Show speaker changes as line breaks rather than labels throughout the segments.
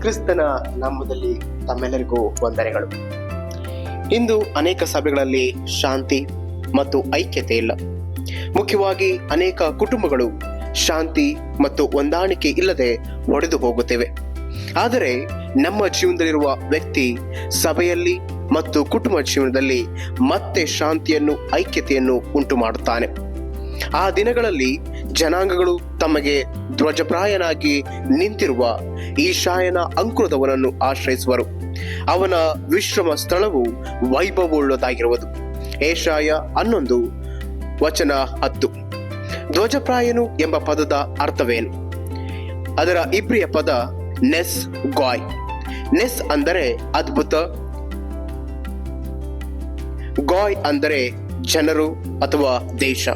ಕ್ರಿಸ್ತನ ನಾಮದಲ್ಲಿ ತಮ್ಮೆಲ್ಲರಿಗೂ ವಂದನೆಗಳು. ಇಂದು ಅನೇಕ ಸಭೆಗಳಲ್ಲಿ ಶಾಂತಿ ಮತ್ತು ಐಕ್ಯತೆ ಇಲ್ಲ. ಮುಖ್ಯವಾಗಿ ಅನೇಕ ಕುಟುಂಬಗಳು ಶಾಂತಿ ಮತ್ತು ಹೊಂದಾಣಿಕೆ ಇಲ್ಲದೆ ಒಡೆದು ಹೋಗುತ್ತಿವೆ. ಆದರೆ ನಮ್ಮ ಜೀವನದಲ್ಲಿರುವ ವ್ಯಕ್ತಿ ಸಭೆಯಲ್ಲಿ ಮತ್ತು ಕುಟುಂಬ ಜೀವನದಲ್ಲಿ ಮತ್ತೆ ಶಾಂತಿಯನ್ನು, ಐಕ್ಯತೆಯನ್ನು ಉಂಟು ಮಾಡುತ್ತಾನೆ. ಆ ದಿನಗಳಲ್ಲಿ ಜನಾಂಗಗಳು ತಮಗೆ ಧ್ವಜಪ್ರಾಯನಾಗಿ ನಿಂತಿರುವ ಈಶಾಯನ ಅಂಕುರದವನನ್ನು ಆಶ್ರಯಿಸುವರು. ಅವನ ವಿಶ್ರಮ ಸ್ಥಳವು ವೈಭವವುಳ್ಳದಾಗಿರುವುದು. ಏಷಾಯ ಹನ್ನೊಂದು, ವಚನ ಹತ್ತು. ಧ್ವಜಪ್ರಾಯನು ಎಂಬ ಪದದ ಅರ್ಥವೇನು? ಅದರ ಇಬ್ರಿಯ ಪದ ನೆಸ್ ಗಾಯ್. ನೆಸ್ ಅಂದರೆ ಅದ್ಭುತ, ಗಾಯ್ ಅಂದರೆ ಜನರು ಅಥವಾ ದೇಶ.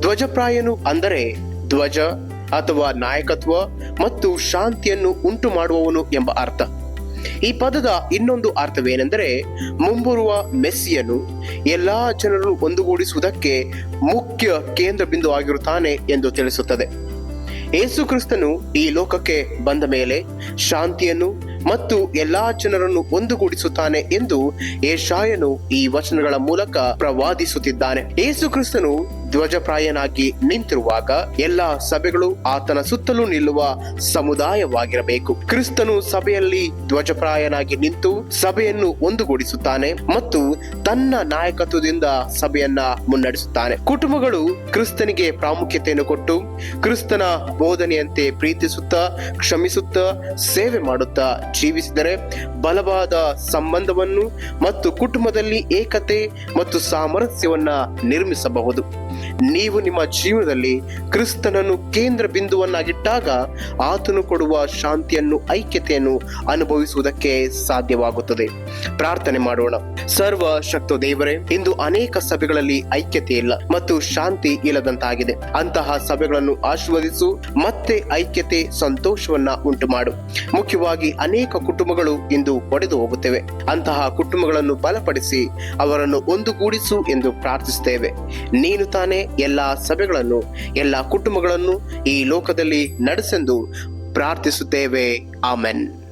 ಧ್ವಜಪ್ರಾಯನು ಅಂದರೆ ಧ್ವಜ ಅಥವಾ ನಾಯಕತ್ವ ಮತ್ತು ಶಾಂತಿಯನ್ನು ಉಂಟು ಮಾಡುವವನು ಎಂಬ ಅರ್ಥ. ಈ ಪದದ ಇನ್ನೊಂದು ಅರ್ಥವೇನೆಂದರೆ ಮುಂಬರುವ ಮೆಸ್ಸಿಯನು ಎಲ್ಲಾ ಜನರು ಒಂದುಗೂಡಿಸುವುದಕ್ಕೆ ಮುಖ್ಯ ಕೇಂದ್ರ ಬಿಂದು ಆಗಿರುತ್ತಾನೆ ಎಂದು ತಿಳಿಸುತ್ತದೆ. ಯೇಸು ಕ್ರಿಸ್ತನು ಈ ಲೋಕಕ್ಕೆ ಬಂದ ಮೇಲೆ ಶಾಂತಿಯನ್ನು ಮತ್ತು ಎಲ್ಲಾ ಜನರನ್ನು ಒಂದುಗೂಡಿಸುತ್ತಾನೆ ಎಂದು ಏಷಾಯನು ಈ ವಚನಗಳ ಮೂಲಕ ಪ್ರವಾದಿಸುತ್ತಿದ್ದಾನೆ. ಕ್ರಿಸ್ತನು ಧ್ವಜಪ್ರಾಯನಾಗಿ ನಿಂತಿರುವಾಗ ಎಲ್ಲ ಸಭೆಗಳು ಆತನ ಸುತ್ತಲೂ ನಿಲ್ಲುವ ಸಮುದಾಯವಾಗಿರಬೇಕು. ಕ್ರಿಸ್ತನು ಸಭೆಯಲ್ಲಿ ಧ್ವಜಪ್ರಾಯನಾಗಿ ನಿಂತು ಸಭೆಯನ್ನು ಒಂದುಗೂಡಿಸುತ್ತಾನೆ ಮತ್ತು ತನ್ನ ನಾಯಕತ್ವದಿಂದ ಸಭೆಯನ್ನ ಮುನ್ನಡೆಸುತ್ತಾನೆ. ಕುಟುಂಬಗಳು ಕ್ರಿಸ್ತನಿಗೆ ಪ್ರಾಮುಖ್ಯತೆಯನ್ನು ಕೊಟ್ಟು ಕ್ರಿಸ್ತನ ಬೋಧನೆಯಂತೆ ಪ್ರೀತಿಸುತ್ತಾ, ಕ್ಷಮಿಸುತ್ತಾ, ಸೇವೆ ಮಾಡುತ್ತಾ ಜೀವಿಸಿದರೆ ಬಲವಾದ ಸಂಬಂಧವನ್ನು ಮತ್ತು ಕುಟುಂಬದಲ್ಲಿ ಏಕತೆ ಮತ್ತು ಸಾಮರಸ್ಯವನ್ನ ನಿರ್ಮಿಸಬಹುದು. ನೀವು ನಿಮ್ಮ ಜೀವನದಲ್ಲಿ ಕ್ರಿಸ್ತನನ್ನು ಕೇಂದ್ರ ಬಿಂದುವನ್ನಾಗಿಟ್ಟಾಗ ಆತನು ಕೊಡುವ ಶಾಂತಿಯನ್ನು, ಐಕ್ಯತೆಯನ್ನು ಅನುಭವಿಸುವುದಕ್ಕೆ ಸಾಧ್ಯವಾಗುತ್ತದೆ. ಪ್ರಾರ್ಥನೆ ಮಾಡೋಣ. ಸರ್ವ ಶಕ್ತ ದೇವರೇ, ಇಂದು ಅನೇಕ ಸಭೆಗಳಲ್ಲಿ ಐಕ್ಯತೆ ಇಲ್ಲ ಮತ್ತು ಶಾಂತಿ ಇಲ್ಲದಂತಾಗಿದೆ. ಅಂತಹ ಸಭೆಗಳನ್ನು ಆಶೀರ್ವದಿಸು, ಮತ್ತೆ ಐಕ್ಯತೆ, ಸಂತೋಷವನ್ನ ಉಂಟು ಮಾಡು ಮುಖ್ಯವಾಗಿ ಅನೇಕ ಕುಟುಂಬಗಳು ಇಂದು ಒಡೆದು ಹೋಗುತ್ತವೆ. ಅಂತಹ ಕುಟುಂಬಗಳನ್ನು ಬಲಪಡಿಸಿ ಅವರನ್ನು ಒಂದುಗೂಡಿಸು ಎಂದು ಪ್ರಾರ್ಥಿಸುತ್ತೇವೆ. ನೀನು ಎಲ್ಲಾ ಸಭೆಗಳನ್ನು ಎಲ್ಲಾ ಕುಟುಂಬಗಳನ್ನು ಈ ಲೋಕದಲ್ಲಿ ನಡೆಸೆಂದು ಪ್ರಾರ್ಥಿಸುತ್ತೇವೆ. ಆಮೆನ್.